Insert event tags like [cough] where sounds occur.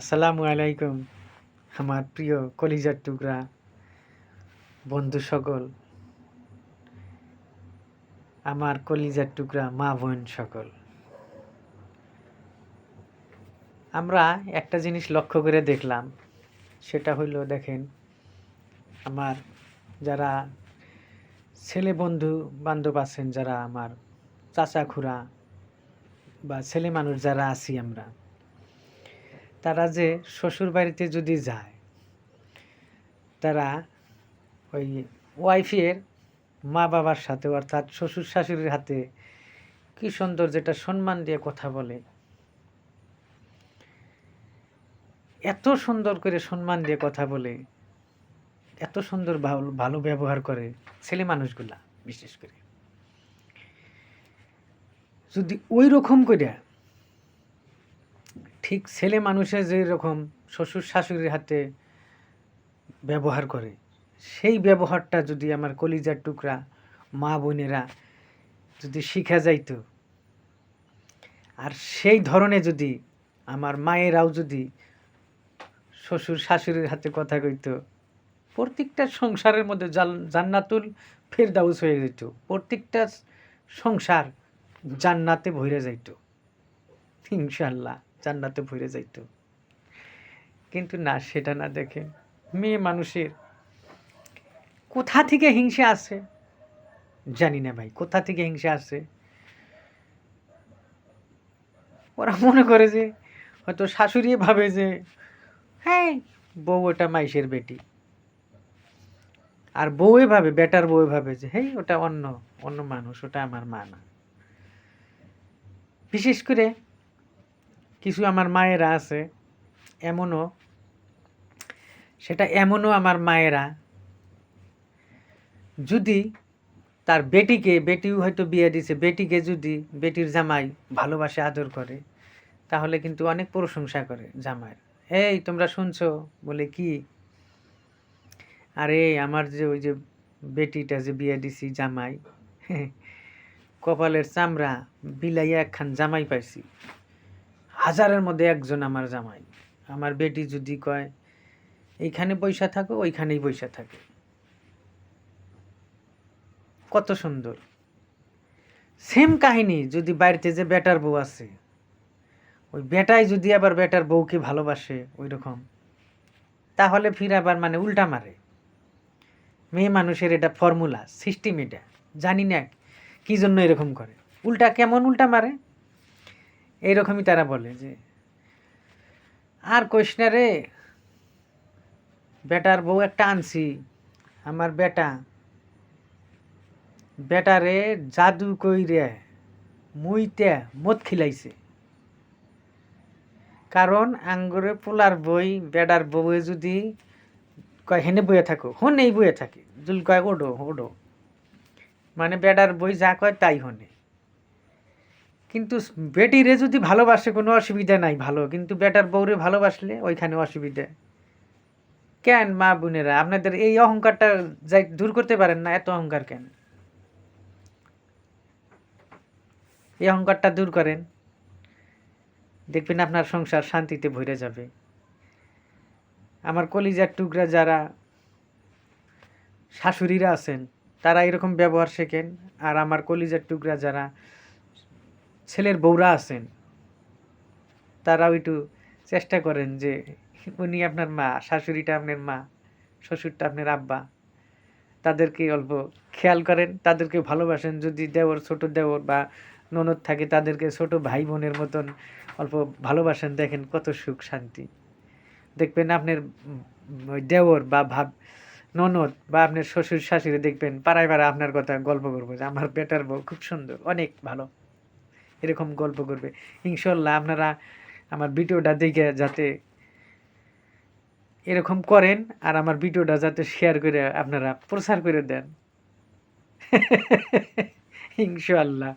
আসসালামু আলাইকুম, আমার প্রিয় কলিজার টুকরা, বন্ধু সকল, আমার কলিজার টুকরা, মা বোন সকল। আমরা একটা জিনিস লক্ষ্য করে দেখলাম, সেটা হইল দেখেন, আমার যারা ছেলে বন্ধু বান্ধব আছেন, যারা আমার চাচা খুড়া বা ছেলে মানুষ যারা আছি আমরা তারা যে শ্বশুর বাড়িতে যদি যায়, তারা ওই ওয়াইফের মা বাবার সাথে, অর্থাৎ শ্বশুর শাশুড়ির হাতে কি সুন্দর যেটা সম্মান দিয়ে কথা বলে, এত সুন্দর করে সম্মান দিয়ে কথা বলে, এত সুন্দর ভালো ব্যবহার করে ছেলে মানুষগুলা, বিশেষ করে। যদি ওই রকম করে ঠিক ছেলে মানুষের যে রকম শ্বশুর শাশুড়ির হাতে ব্যবহার করে, সেই ব্যবহারটা যদি আমার কলিজার টুকরা মা বোনেরা যদি শিখা যাইতো, আর সেই ধরনের যদি আমার মায়েরাও যদি শ্বশুর শাশুড়ির হাতে কথা কইতো, প্রত্যেকটা সংসারের মধ্যে জান্নাতুল ফেরদাউস হয়ে যেত প্রত্যেকটা সংসার জান্নাতে ভরে যাইত ইনশাল্লাহ জান্নাতে ভরে যাইত। কিন্তু না, সেটা না দেখে মেয়ে মানুষের কোথা থেকে হিংসা আসে জানি না ভাই, কোথা থেকে হিংসা আসে? ওরা মনে করে যে, হয়তো শাশুড়ি ভাবে যে হ্যাঁ বউ ওটা মাইসের বেটি। আর বউয়ে ভাবে, বেটার বউয়ে ভাবে যে, হেই, ওটা অন্য অন্য মানুষ, ওটা আমার মা না। বিশেষ করে কিছু আমার মায়েরা আছে, এমনও, সেটা এমনও আমার মায়েরা। যদি তার বেটিকে, বেটিও হয়তো বিয়ে দিছে, বেটিকে যদি বেটির জামাই ভালোবাসে, আদর করে, তাহলে কিন্তু অনেক প্রশংসা করে জামাইয়ের। এই, তোমরা শুনছো? বলে, কি? আরে, আমার যে ওই যে বেটিটা যে বিয়ে দিছি, জামাই, [laughs] কপালের চামড়া, বিলাইয়া একখান জামাই পাইছি। হাজারের মধ্যে একজন আমার জামাই। আমার বেটি যদি কয়, এইখানে পয়সা থাকো, ওইখানেই পয়সা থাকে। কত সুন্দর। সেম কাহিনী, যদি বাড়িতে যে বেটার বউ আছে, ওই বেটাই যদি আবার বেটার বউকে ভালোবাসে ওই রকম তাহলে ফির আবার মানে উল্টা মারে। মেয়ে মানুষের এটা ফর্মুলা, সিস্টেম এটা, জানি না কী জন্য এরকম করে। উল্টা কেমন উল্টা মারে? এইরকমই তারা বলে যে, আর কইস না রে, বেটার বউ একটা আনছি, আমার বেটা। বেটারে জাদু কইরে মুইতে মদ খিলাইছে। কারণ আঙ্গুরে পোলার বই বেডার বউয়ে যদি কয়, হেনে বইয়ে থাকো। হন এই বইয়ে থাকে। জুল কয়, ওডো ওডো। মানে বেডার বই যা কয় তাই হনে। কিন্তু বেটিরে যদি ভালোবাসে কোনো অসুবিধা নাই ভালো, কিন্তু বেটার বউরে ভালোবাসলে ওইখানে অসুবিধা। কেন মা বোনেরা? আপনাদের এই অহংকারটা যাই দূর করতে পারেন না, এত অহংকার কেন? এই অহংকারটা দূর করেন, দেখবেন আপনার সংসার শান্তিতে ভরে যাবে। আমার কলিজার টুকরা যারা শাশুড়িরা আছেন, তারা এরকম ব্যবহার শেখেন, আর আমার কলিজার টুকরা যারা ছেলের বউরা আছেন, তারাও একটু চেষ্টা করেন যে উনি আপনার মা, শাশুড়িটা আপনার মা, শ্বশুরটা আপনার আব্বা, তাদেরকে অল্প খেয়াল করেন, তাদেরকে ভালোবাসেন। যদি দেওর ছোট দেওর বা ননদ থাকে, তাদেরকে ছোট ভাই বোনের মতন অল্প ভালোবাসেন, দেখেন কত সুখ শান্তি। দেখবেন আপনার দেওর বা ভাব, ননদ বা আপনার শ্বশুর শাশুড়ি দেখবেন, পাড়ায় পাড়ায় আপনার কথা গল্প করব যে, আমার বেটার বউ খুব সুন্দর, অনেক ভালো। এরকম গল্প করবে। ইনশাল্লাহ আপনারা আমার ভিডিওটা দেখে যাতে এরকম করেন আর আমার ভিডিওটা যাতে শেয়ার করে আপনারা প্রচার করে দেন। [laughs] ইনশাল্লাহ